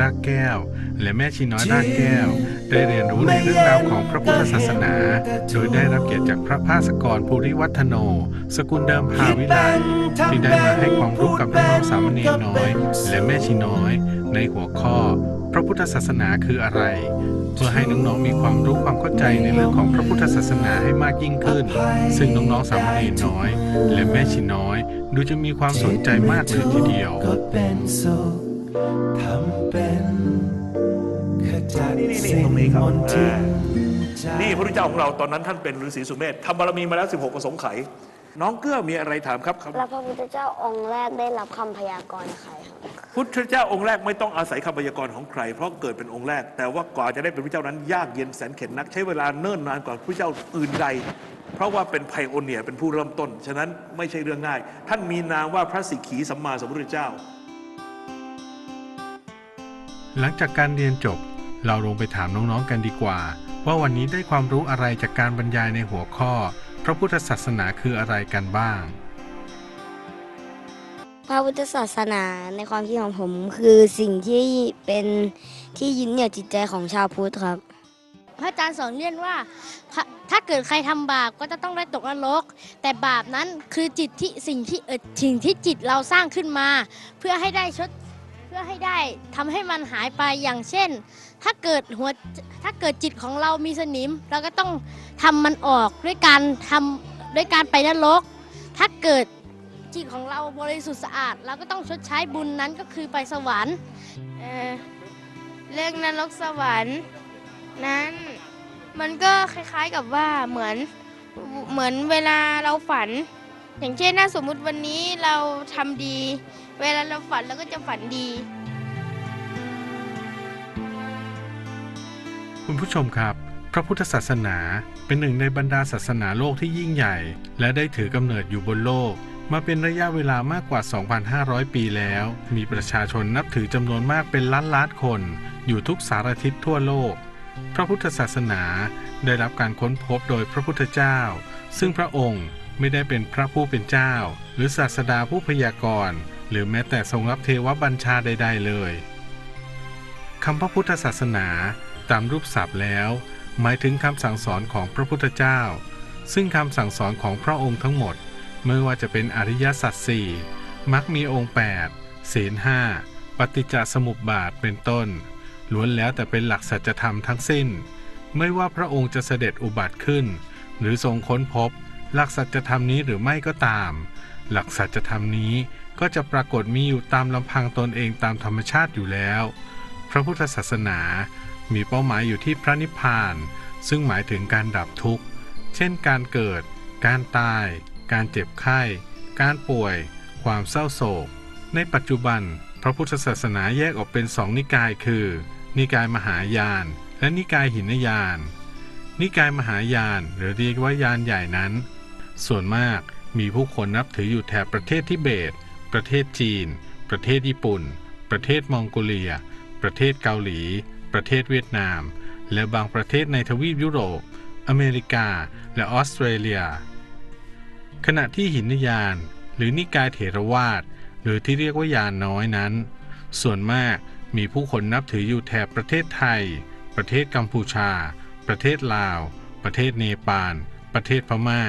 รน้ากแก้ว และแม่ชีน้อยรากแก้ว ได้เรียนรู้ในเรื่องราวของพระพุทธศาสนา โดยได้รับเกียรติจากพระภาสกรภูริวัฒโน สกุลเดิมพาวิไลที่ได้มาให้ความรู้กับน้องๆสามเณรน้อย และแม่ชีน้อย ในหัวข้อ พระพุทธศาสนาคืออะไรเพื่อให้น้องๆมีความรู้ความเข้าใจในเรื่องของพระพุทธศาสนาให้มากยิ่งขึ้น ซึ่งน้องๆสามเณรน้อย และแม่ชีน้อย ดูจะมีความสนใจมากเลยทีเดียว ทำเป็นขจัดนี่นี่สิ่งตรงนี้ครับมนทินใจนี่พระพุทธเจ้าของเราตอนนั้นท่านเป็นฤาษีสุเมธทำบารมีมาแล้ว 16 ประสงค์ไขยน้องเกื้อมีอะไรถามครับครับแล้วพระพุทธเจ้าองค์แรกได้รับคำพยากรณ์ใครครับพุทธเจ้าองค์แรกไม่ต้องอาศัยคำพยากรณ์ของใคร เพราะเกิดเป็นองค์แรก แต่ว่ากว่าจะได้เป็นพระเจ้านั้นยากเย็นแสนเข็ญนักใช้เวลาเนิ่นนานกว่าพระเจ้าอื่นใด เพราะว่าเป็นไพโอเนียร์เป็นผู้เริ่มต้น ฉะนั้นไม่ใช่เรื่องง่าย ท่านมีนามว่าพระสิกขีสัมมาสัมพุทธเจ้า หลังจากการเรียนจบ เราลงไปถามน้องๆกันดีกว่า ว่าวันนี้ได้ความรู้อะไรจากการบรรยายในหัวข้อ พระพุทธศาสนาคืออะไรกันบ้าง พระพุทธศาสนาในความคิดของผมคือสิ่งที่เป็นที่ยึดเหนี่ยวจิตใจของชาวพุทธครับ พระอาจารย์สอนเรียนว่าถ้าถ้าเกิดใครทำบาปก็จะต้องได้ตกนรก แต่บาปนั้นคือจิตที่สิ่งที่เออสิ่งที่จิตเราสร้างขึ้นมา เพื่อให้ได้ชดเพื่อให้ได้ทำให้มันหายไปอย่างเช่น ถ้าเกิดหัวถ้าเกิดจิตของเรามีสนิม เราก็ต้องทำมันออกด้วยการทำด้วยการไปนรก ถ้าเกิดจิตของเราบริสุทธิ์สะอาด เราก็ต้องชดใช้บุญนั้นก็คือไปสวรรค์เอ่อเรื่องนรกสวรรค์นั้นมันก็คล้ายๆกับว่าเหมือนเหมือนเวลาเราฝัน อย่างเช่นถ้าสมมุติวันนี้เราทำดี เวลาเราฝันเราก็จะฝันดี คุณผู้ชมครับ พระพุทธศาสนาเป็นหนึ่งในบรรดาศาสนาโลกที่ยิ่งใหญ่ และได้ถือกำเนิดอยู่บนโลก มาเป็นระยะเวลามากกว่า 2,500 ปีแล้ว มีประชาชนนับถือจำนวนมากเป็นล้านล้านๆคน อยู่ทุกสารทิศทั่วโลก พระพุทธศาสนาได้รับการค้นพบโดยพระพุทธเจ้า ซึ่งพระองค์ ไม่ได้เป็นพระผู้เป็นเจ้า หรือศาสดาผู้พยากรณ์ หรือแม้แต่ทรงรับเทวบัญชาใด ๆ เลยคำพระพุทธศาสนาตามรูปศัพท์แล้ว หมายถึงคำสั่งสอนของพระพุทธเจ้า ซึ่งคำสั่งสอนของพระองค์ทั้งหมด ไม่ว่าจะเป็นอริยสัจสี่มักมีองค์8ศีลห้าปฏิจจสมุปบาทเป็นต้น ล้วนแล้วแต่เป็นหลักสัจธรรมทั้งสิ้น ไม่ว่าพระองค์จะเสด็จอุบัติขึ้น หรือทรงค้นพบ หลักสัจธรรมนี้หรือไม่ก็ตาม หลักสัจธรรมนี้ก็จะปรากฏมีอยู่ตามลำพังตนเองตามธรรมชาติอยู่แล้ว พระพุทธศาสนา มีเป้าหมายอยู่ที่พระนิพพาน ซึ่งหมายถึงการดับทุกข์ เช่นการเกิด การตาย การเจ็บไข้ การป่วย ความเศร้าโศก ในปัจจุบัน พระพุทธศาสนาแยกออกเป็นสองนิกายคือ นิกายมหายาน และนิกายหินยาน นิกายมหายานหรือเรียกว่ายานใหญ่นั้น ส่วนมากมีผู้คนนับถืออยู่แถบประเทศทิเบต ประเทศจีน ประเทศญี่ปุ่น ประเทศมองโกเลีย ประเทศเกาหลี ประเทศเวียดนาม และบางประเทศในทวีปยุโรป อเมริกา และออสเตรเลีย ขณะที่หินยานหรือนิกายเถรวาท หรือที่เรียกว่ายานน้อยนั้น ส่วนมากมีผู้คนนับถืออยู่แถบประเทศไทย ประเทศกัมพูชา ประเทศลาว ประเทศเนปาล ประเทศพม่า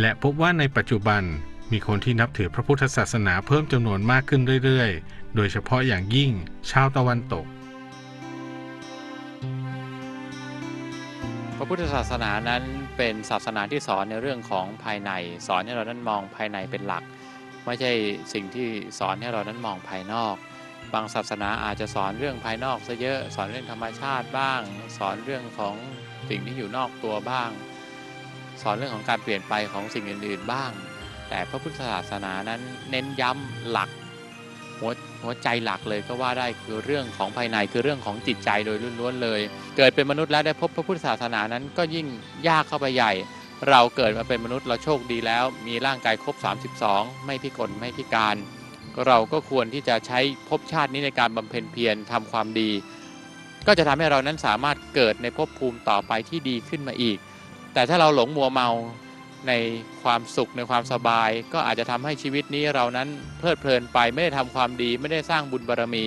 และพบว่าในปัจจุบันมีคนที่นับถือพระพุทธศาสนาเพิ่มจำนวนมากขึ้นเรื่อยๆ โดยเฉพาะอย่างยิ่งชาวตะวันตก พระพุทธศาสนานั้นเป็นศาสนาที่สอนในเรื่องของภายใน สอนให้เรานั้นมองภายในเป็นหลัก ไม่ใช่สิ่งที่สอนให้เรานั้นมองภายนอก บางศาสนาอาจจะสอนเรื่องภายนอกซะเยอะ สอนเรื่องธรรมชาติบ้าง สอนเรื่องของสิ่งที่อยู่นอกตัวบ้าง สอนเรื่องของการเปลี่ยนไปของสิ่งอื่น ๆ บ้าง แต่พระพุทธศาสนานั้นเน้นย้ำหลักหัวหัวใจหลักเลยก็ว่าได้คือเรื่องของภายในคือเรื่องของจิตใจโดยล้วนๆเลย เกิดเป็นมนุษย์แล้วได้พบพระพุทธศาสนานั้นก็ยิ่งยากเข้าไปใหญ่ เราเกิดมาเป็นมนุษย์เราโชคดีแล้ว มีร่างกายครบ 32 ไม่พิกลไม่พิการ เราก็ควรที่จะใช้ภพชาตินี้ในการบำเพ็ญเพียรทำความดี ก็จะทำให้เรานั้นสามารถเกิดในภพภูมิต่อไปที่ดีขึ้นมาอีก แต่ถ้าเราหลงมัวเมาในความสุขในความสบาย ก็อาจจะทำให้ชีวิตนี้เรานั้นเพลิดเพลินไปไม่ได้ทำความดี ไม่ได้สร้างบุญบารมี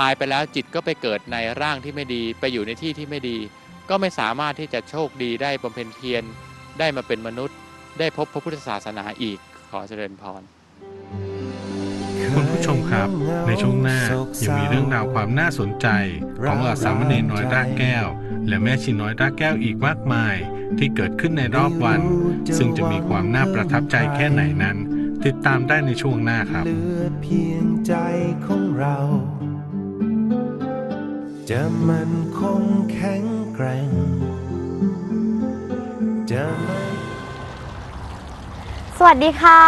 ตายไปแล้วจิตก็ไปเกิดในร่างที่ไม่ดี ไปอยู่ในที่ที่ไม่ดี ก็ไม่สามารถที่จะโชคดีได้บำเพ็ญเพียรได้มาเป็นมนุษย์ ได้พบพระพุทธศาสนาอีกขอเจริญพรคุณผู้ชมครับในช่วงหน้ายังมีเรื่องราวความน่าสนใจของเหล่าสามเณรน้อยรากแก้ว และแม่ชีน้อยรากแก้วอีกมากมาย ที่เกิดขึ้นในรอบวัน ซึ่งจะมีความน่าประทับใจแค่ไหนนั้น ติดตามได้ในช่วงหน้าครับเหลือเพียงใจของเรา จะมันคงแข็งแกร่งจะไม่สวัสดีค่ะ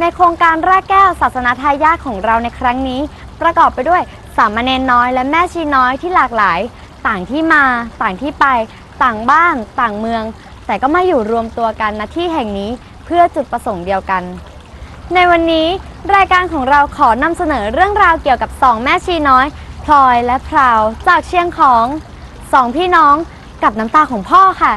ในโครงการแรกแก้วศาสนาทายาทของเราในครั้งนี้ ประกอบไปด้วยสามเณรน้อยและแม่ชีน้อยที่หลากหลาย ต่างที่มาต่างที่ไป ต่างบ้านต่างเมือง แต่ก็มาอยู่รวมตัวกันณที่แห่งนี้เพื่อจุดประสงค์เดียวกัน ในวันนี้รายการของเราขอนำเสนอเรื่องราวเกี่ยวกับสองแม่ชีน้อยพลอยและพราวจากเชียงของสองพี่น้องกับน้ำตาของพ่อค่ะ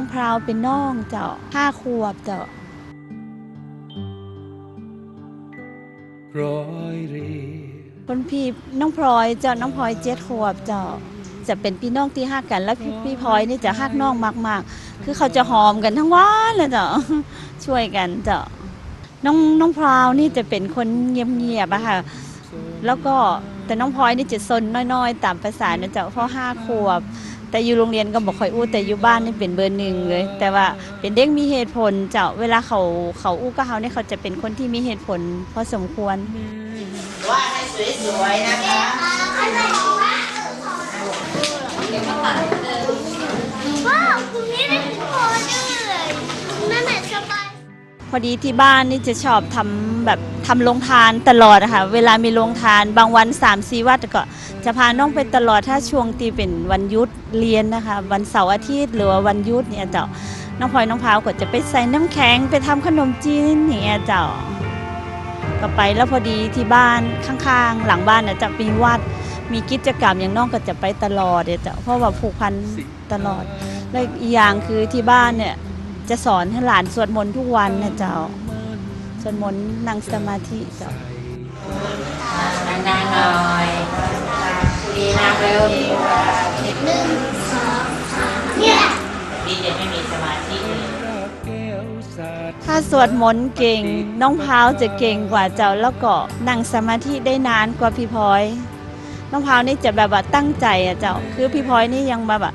องพราวเป็นน้องเจ้าห้าขวบเจ้าร้อยเรียคนพี่น้องพลอยเจ้าน้องพลอยเจ็ดขวบเจ้าจะเป็นพี่น้องที่ฮักกันแล้วพี่พี่พลอยนี่จะฮักน้องมากๆ คือเขาจะหอมกันทั้งวันเลยเจ้าช่วยกันเจ้าน้องน้องพราวนี่จะเป็นคนเงียบๆอะค่ะ แล้วก็แต่น้องพลอยนี่จะซนน้อยๆ ตามภาษานะเจ้าเพราะห้าขวบ แต่อยู่โรงเรียนก็บอกค่อยอู้แต่อยู่บ้านนี่เป็นเบอร์หนึ่งเลย แต่ว่าเป็นเด็กมีเหตุผลเจ้าเวลาเขาเขาอู้กับเขาเนี่ยเขาจะเป็นคนที่มีเหตุผลพอสมควรว้าวคุณนี่ได้ถึงพอเลยนั่นแหละสบาย พอดีที่บ้านนี่จะชอบทำแบบทำโรงทานตลอดนะคะเวลามีโรงทานบางวัน3ามสี่วัดก็ จะพาน้องไปตลอดถ้าช่วงที่เป็นวันหยุดเรียนนะคะ วันเสาร์อาทิตย์หรือว่าวันหยุดเนี่ยเจ้าน้องพลอยน้องพราวก็จะไปใส่น้ำแข็งไปทำขนมจีนเนี่ยเจ้าก็ไปแล้วพอดีที่บ้านข้างๆ หลังบ้านเนี่ยจะมีวัดมีกิจกรรมอย่างน้องก็จะไปตลอดเนี่ยเจ้าเพราะว่าผูกพันตลอด และอีกอย่างคือที่บ้านเนี่ย จะสอนให้หลานสวดมนต์ทุกวันนะเจ้า สวดมนต์นั่งสมาธิเจ้าถ้าสวดมนต์เก่ง น้องพร้าวจะเก่งกว่าเจ้าแล้วก็นั่งสมาธิได้นานกว่าพี่พลอย น้องพร้าวนี่จะแบบว่าตั้งใจอะเจ้า คือพี่พลอยนี่ยังมาแบบ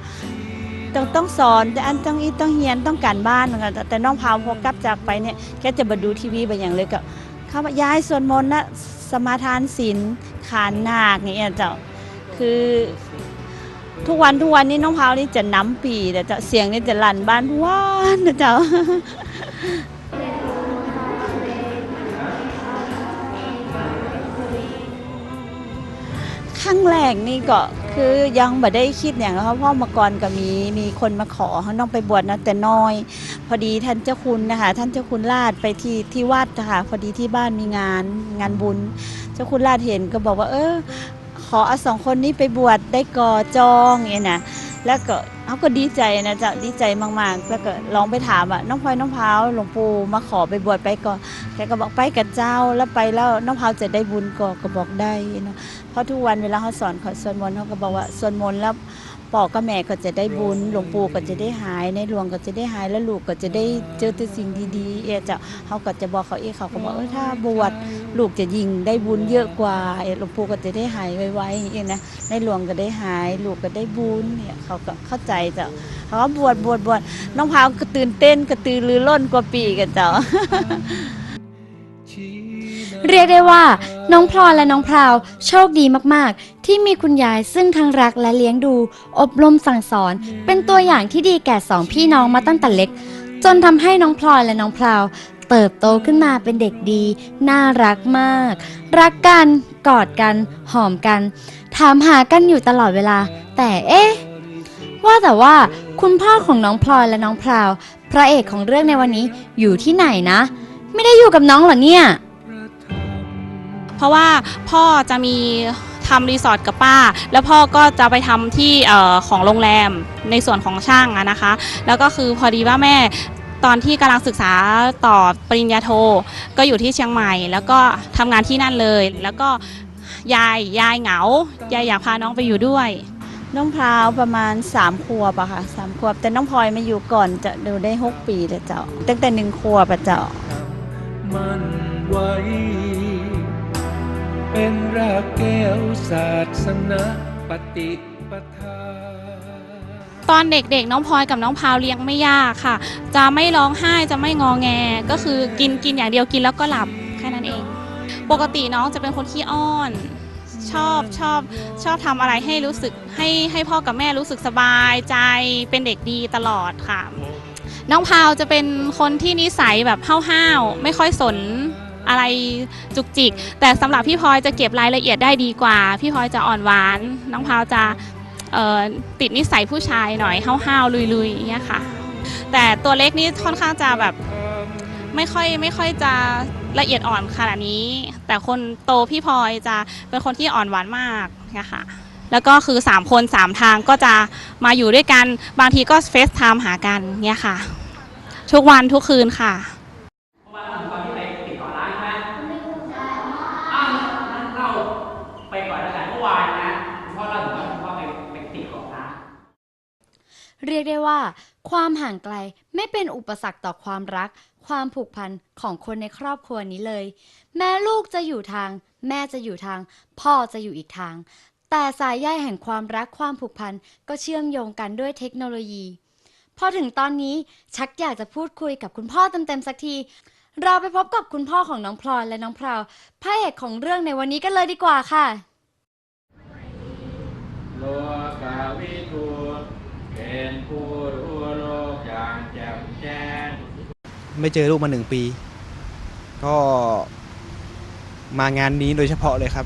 ต้องต้องสอนแต่อันต้องอีต้องเฮียนต้องการบ้านนะคะแต่แต่น้องพาวพอกลับจากไปเนี่ยแกจะมาดูทีวีไปอย่างเลยก็เขาบอกยายสวดมนต์นะสมาทานศีลขานนาคอย่างเนี่ยเจ้าคือทุกวันทุกวันนี้น้องพาวนี่จะน้ำปีแต่เจ้าเสียงนี่จะลั่นบ้านทุกวันนะเจ้า ครั้งแรกนี่ก็คือยังบ่ได้คิดอย่างเขาเพราะเมื่อก่อนก็มีมีคนมาขอให้น้องไปบวชนะแต่น้อย พอดีท่านเจ้าคุณนะคะท่านเจ้าคุณลาดไปที่ที่วัดนะคะพอดีที่บ้านมีงานงานบุญ เจ้าคุณลาดเห็นก็บอกว่า เออ ขอเอาสองคนนี้ไปบวชได้ก่อจองอย่างนี้นะแล้วก็เขาก็ดีใจนะจ๊ะดีใจมากๆ แล้วก็ลองไปถามอะน้องพลอยน้องพาวหลวงปู่มาขอไปบวชไปก่อนแกก็บอกไปกับเจ้าแล้วไปแล้วน้องพาวจะได้บุญก่อก็บอกได้เนาะ เพราะทุกวันเวลาเขาสอนเขาสวดมนต์เขาก็บอกว่าสวดมนต์แล้วปอกกับแม่ก็จะได้บุญหลวงปู่ก็จะได้หายในหลวงก็จะได้หายแล้วลูกก็จะได้เจอแต่สิ่งดีๆเอะจะเขาก็จะบอกเขาเองเขาก็บอกเออถ้าบวชลูกจะยิงได้บุญเยอะกว่าเอะหลวงปู่ก็จะได้หายไวๆเองนะในหลวงก็ได้หาย ลูกก็ได้บุญเนี่ยเขาก็เข้าใจจ้ะเขาก็บวชบวชบวชน้องพาวก็ตื่นเต้นกระตือรือร้นกว่าปีกันจ้ะ เรียกได้ว่า น้องพลอยและน้องพราว โชคดีมากๆ ที่มีคุณยายซึ่งทั้งรักและเลี้ยงดู อบรมสั่งสอน เป็นตัวอย่างที่ดีแก่สองพี่น้องมาตั้งแต่เล็ก จนทำให้น้องพลอยและน้องพราว เติบโตขึ้นมาเป็นเด็กดี น่ารักมาก รักกันกอดกันหอมกัน ถามหากันอยู่ตลอดเวลา แต่เอ๊ะว่าแต่ว่าคุณพ่อของน้องพลอยและน้องพราว พระเอกของเรื่องในวันนี้อยู่ที่ไหนนะ ไม่ได้อยู่กับน้องเหรอเนี่ย เพราะว่าพ่อจะมีทำรีสอร์ทกับป้า แล้วพ่อก็จะไปทำที่ออของโรงแรมในส่วนของช่างอะนะคะ แล้วก็คือพอดีว่าแม่ตอนที่กำลังศึกษาต่อปริญญาโท ก็อยู่ที่เชียงใหม่ แล้วก็ทำงานที่นั่นเลย แล้วก็ยายยายเหงายายอยากพาน้องไปอยู่ด้วย น้องพราวประมาณสามขวบอะค่ะสามขวบ แต่น้องพลอยมาอยู่ก่อนจะดูได้หกปีแล้วเจ้าตั้งแต่หนึ่งขวบอะเจ้ามันไว เป็นรากแก้วศาสนาปฏิปทา ตอนเด็กๆ น้องพลอยกับน้องพาวเลี้ยงไม่ยากค่ะ จะไม่ร้องไห้จะไม่งอแง ก็คือกินกินอย่างเดียวกินแล้วก็หลับแค่นั้นเอง ปกติน้องจะเป็นคนขี้อ้อน ชอบชอบชอบทำอะไรให้รู้สึกให้ให้พ่อกับแม่รู้สึกสบายใจเป็นเด็กดีตลอดค่ะ น้องพาวจะเป็นคนที่นิสัยแบบห้าวๆไม่ค่อยสน อะไรจุกจิก แต่สำหรับพี่พลอยจะเก็บรายละเอียดได้ดีกว่า พี่พลอยจะอ่อนหวาน น้องพาวจะเอ่อติดนิสัยผู้ชายหน่อยห้าวๆลุยๆอย่างเงี้ยค่ะ แต่ตัวเล็กนี่ค่อนข้างจะแบบไม่ค่อยไม่ค่อยจะละเอียดอ่อนขนาดนี้ แต่คนโตพี่พลอยจะเป็นคนที่อ่อนหวานมากนะคะแล้วก็คือ 3 คน 3 ทางก็จะมาอยู่ด้วยกัน บางทีก็เฟซไทม์หากันเนี่ยค่ะ ทุกวันทุกคืนค่ะ เรียกได้ว่า ความห่างไกลไม่เป็นอุปสรรคต่อความรัก ความผูกพันของคนในครอบครัวนี้เลย แม่ลูกจะอยู่ทาง แม่จะอยู่ทาง พ่อจะอยู่อีกทาง แต่สายใยแห่งความรักความผูกพันก็เชื่อมโยงกันด้วยเทคโนโลยี พอถึงตอนนี้ชักอยากจะพูดคุยกับคุณพ่อเต็มๆสักที เราไปพบกับคุณพ่อของน้องพลอยและน้องพราวพระเอกของเรื่องในวันนี้กันเลยดีกว่าค่ะโลกาวิทู เป็นผู้รู้โลกอย่างแจ่มแจ้ง ไม่เจอลูกมาหนึ่งปี ก็มางานนี้โดยเฉพาะเลยครับ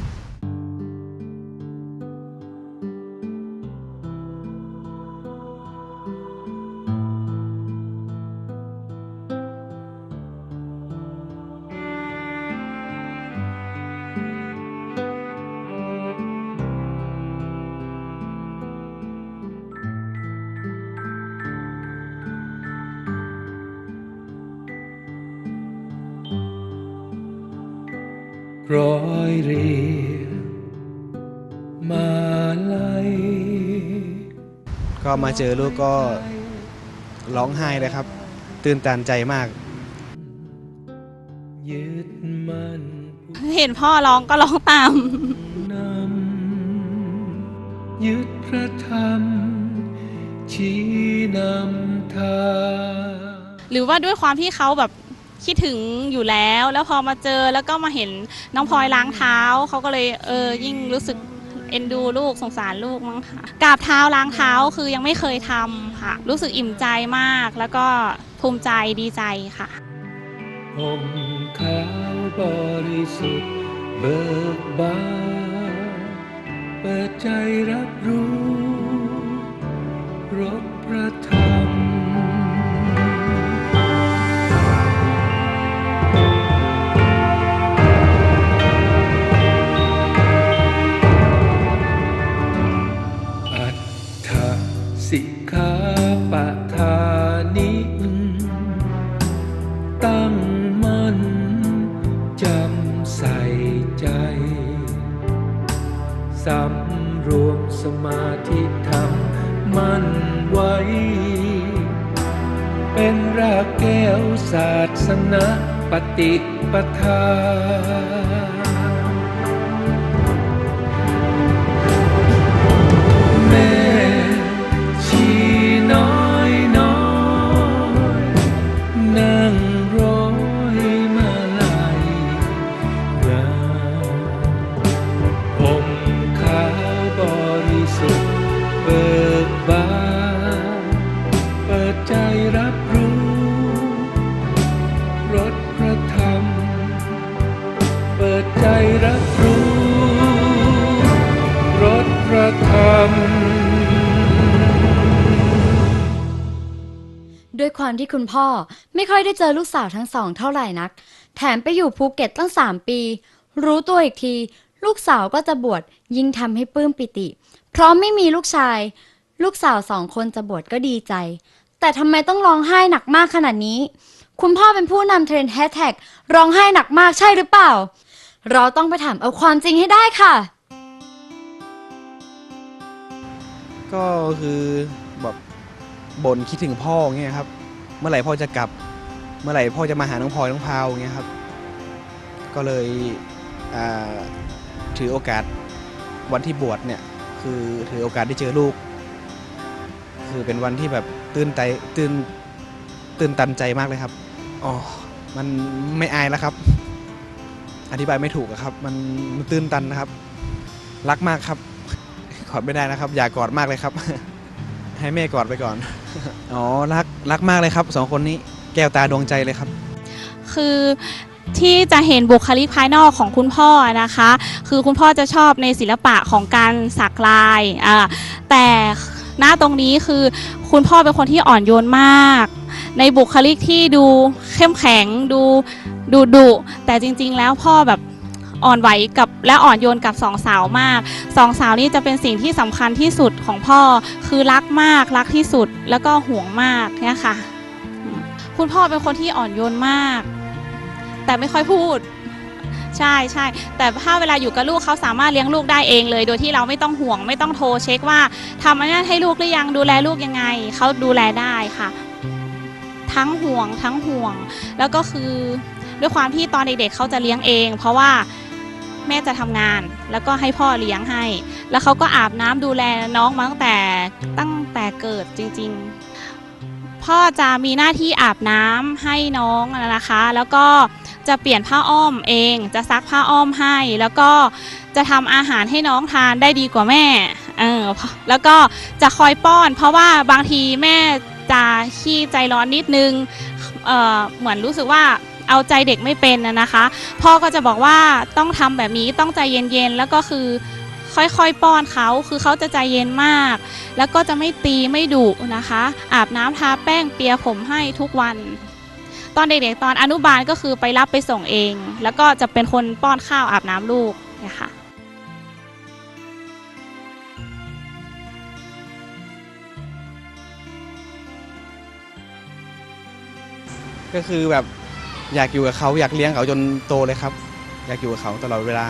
ร้อยเรียงมาลัยก็มาเจอลูกก็ร้องไห้เลยครับ ตื่นตันใจมาก ยึดมันเห็นพ่อร้องก็ร้องตาม นำยึดพระธรรม ชี้นำทางหรือว่าด้วยความที่เขาแบบ คิดถึงอยู่แล้ว แล้วพอมาเจอแล้วก็มาเห็นน้องพลอยล้างเท้าเขาก็เลยเออยิ่งรู้สึกเอ็นดูลูกสงสารลูกมั้งค่ะกราบเท้าล้างเท้าคือยังไม่เคยทำค่ะ รู้สึกอิ่มใจมาก แล้วก็ภูมิใจดีใจค่ะห่มขาวบริสุทธิ์เบิกบานเปิดใจรับรู้รบพระธร ปะทานิตั้งมั่นจำใส่ใจ สำรวมสมาธิธรรมมั่นไว้ เป็นรากแก้วศาสนาปฏิปทา ความที่คุณพ่อไม่ค่อยได้เจอลูกสาวทั้งสองเท่าไหร่นัก แถมไปอยู่ภูเก็ตตั้งสามปี รู้ตัวอีกที ลูกสาวก็จะบวชยิ่งทำให้ปลื้มปิติ เพราะไม่มีลูกชาย ลูกสาวสองคนจะบวชก็ดีใจ แต่ทำไมต้องร้องไห้หนักมากขนาดนี้ คุณพ่อเป็นผู้นำเทรนด์แฮชแท็กร้องไห้หนักมากใช่หรือเปล่า เราต้องไปถามเอาความจริงให้ได้ค่ะ ก็คือแบบบ่นคิดถึงพ่อเงี้ยครับ เมื่อไหร่พ่อจะกลับ เมื่อไหร่พ่อจะมาหาน้องพลอยน้องพาวเงี้ยครับ ก็เลยถือโอกาสวันที่บวชเนี่ยคือถือโอกาสได้เจอลูก คือเป็นวันที่แบบตื่นใจตื่นตื่นตันใจมากเลยครับอ๋อมันไม่อายแล้วครับ อธิบายไม่ถูกอะครับ มันมันตื่นตันนะครับ รักมากครับกอดไม่ได้นะครับ อย่ากอดมากเลยครับ ให้แม่กอดไปก่อน อ๋อ รัก รักมากเลยครับสองคนนี้ แก้วตาดวงใจเลยครับ คือที่จะเห็นบุคลิกภายนอกของคุณพ่อนะคะ คือคุณพ่อจะชอบในศิลปะของการสักลายอ่าแต่หน้าตรงนี้คือคุณพ่อเป็นคนที่อ่อนโยนมาก ในบุคลิกที่ดูเข้มแข็งดูดูดุแต่จริง ๆ แล้วพ่อแบบ อ่อนไหวกับและอ่อนโยนกับสองสาวมากสองสาวนี้จะเป็นสิ่งที่สำคัญที่สุดของพ่อคือรักมากรักที่สุดแล้วก็ห่วงมากเนี่ยค่ะ คุณพ่อเป็นคนที่อ่อนโยนมาก แต่ไม่ค่อยพูด ใช่ใช่แต่ถ้าเวลาอยู่กับลูกเขาสามารถเลี้ยงลูกได้เองเลย โดยที่เราไม่ต้องห่วงไม่ต้องโทรเช็คว่าทำอันนั้นให้ลูกหรือยังดูแลลูกยังไงเขาดูแลได้ค่ะ ทั้งห่วงทั้งห่วง แล้วก็คือด้วยความที่ตอนเด็กๆเขาจะเลี้ยงเอง เพราะว่า แม่จะทำงาน แล้วก็ให้พ่อเลี้ยงให้ แล้วเขาก็อาบน้ำดูแลน้องมาตั้งแต่ตั้งแต่เกิดจริง ๆ พ่อจะมีหน้าที่อาบน้ำให้น้องนะคะ แล้วก็จะเปลี่ยนผ้าอ้อมเอง จะซักผ้าอ้อมให้ แล้วก็จะทำอาหารให้น้องทานได้ดีกว่าแม่เออแล้วก็จะคอยป้อน เพราะว่าบางทีแม่จะขี้ใจร้อนนิดนึงเเหมือนรู้สึกว่า เอาใจเด็กไม่เป็นนะนะคะ พ่อก็จะบอกว่าต้องทำแบบนี้ต้องใจเย็นๆแล้วก็คือค่อยๆ ป้อนเขาคือเขาจะใจเย็นมาก แล้วก็จะไม่ตีไม่ดุนะคะ อาบน้ำทาแป้งเปียผมให้ทุกวัน ตอนเด็กๆ ตอนอนุบาลก็คือไปรับไปส่งเอง แล้วก็จะเป็นคนป้อนข้าวอาบน้ำลูกนี่ยค่ะก็คือแบบ อยากอยู่กับเขาอยากเลี้ยงเขาจนโตเลยครับ อยากอยู่กับเขาตลอดเวลา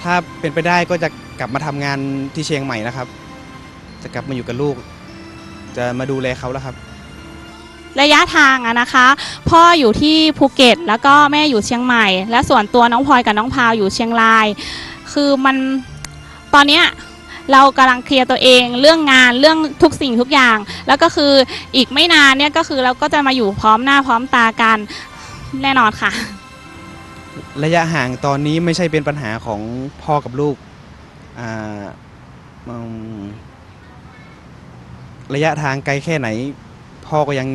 ถ้าเป็นไปได้ก็จะกลับมาทำงานที่เชียงใหม่นะครับ จะกลับมาอยู่กับลูก จะมาดูแลเขาแล้วครับ ระยะทางอะนะคะ พ่ออยู่ที่ภูเก็ต แล้วก็แม่อยู่เชียงใหม่ และส่วนตัวน้องพลอยกับน้องพาวอยู่เชียงราย คือมันตอนเนี้ย เรากำลังเคลียร์ตัวเองเรื่องงานเรื่องทุกสิ่งทุกอย่าง แล้วก็คืออีกไม่นานเนี่ยก็คือเราก็จะมาอยู่พร้อมหน้าพร้อมตากันแน่นอนค่ะ ระยะห่างตอนนี้ไม่ใช่เป็นปัญหาของพ่อกับลูกระยะทางไกลแค่ไหน พ่อก็ยัง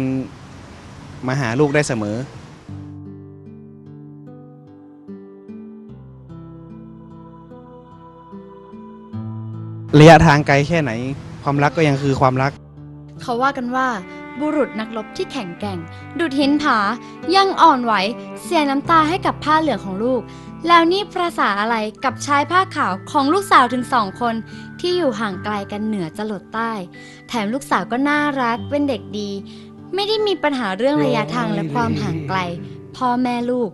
มาหาลูกได้เสมอ ระยะทางไกลแค่ไหน ความรักก็ยังคือความรัก เขาว่ากันว่า บุรุษนักรบที่แข็งแกร่ง ดุดหินผา ยังอ่อนไหว เสียน้ำตาให้กับผ้าเหลืองของลูก แล้วนี่ประสาอะไรกับชายผ้าขาวของลูกสาวถึงสองคน ที่อยู่ห่างไกลกันเหนือจรดใต้ แถมลูกสาวก็น่ารักเป็นเด็กดี ไม่ได้มีปัญหาเรื่องระยะทางและความห่างไกล พ่อแม่ลูก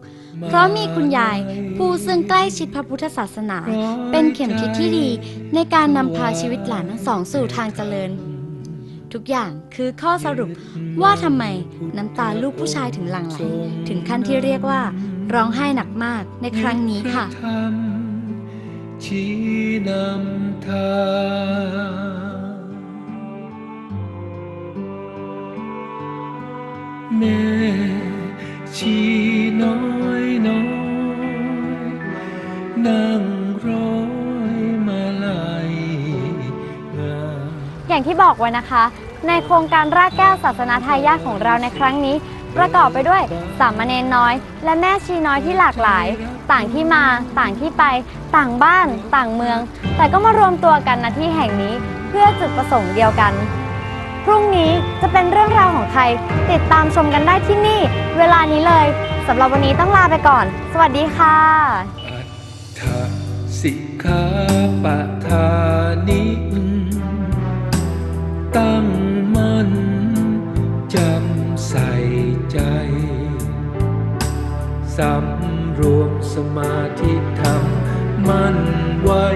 เพราะมีคุณยายผู้ซึ่งใกล้ชิดพระพุทธศาสนา เป็นเข็มทิศที่ดีในการนำพาชีวิตหลานทั้งสองสู่ทางเจริญ ทุกอย่างคือข้อสรุปว่าทำไมน้ำตาลูกผู้ชายถึงหลั่งไหลถึงขั้นที่เรียกว่า ร้องไห้หนักมากในครั้งนี้ค่ะธรรมชี้นำทางแม่ชี้น้อยน้อย นั่งร้อยมาลัยงามอย่างที่บอกไว้นะคะ ในโครงการรากแก้วศาสนาไทายาทของเราในครั้งนี้ ประกอบไปด้วยสามเณรน้อย และแม่ชีน้อยที่หลากหลาย ต่างที่มา ต่างที่ไป ต่างบ้าน ต่างเมือง แต่ก็มารวมตัวกันณที่แห่งนี้เพื่อจุดประสงค์เดียวกัน พรุ่งนี้จะเป็นเรื่องราวของใครติดตามชมกันได้ที่นี่ เวลานี้เลยสำหรับวันนี้ต้องลาไปก่อน สวัสดีค่ะ สิกขาปะทานิตั้งมั่นจำใส่ใจ สำรวมสมาธิธรรมมั่นไว้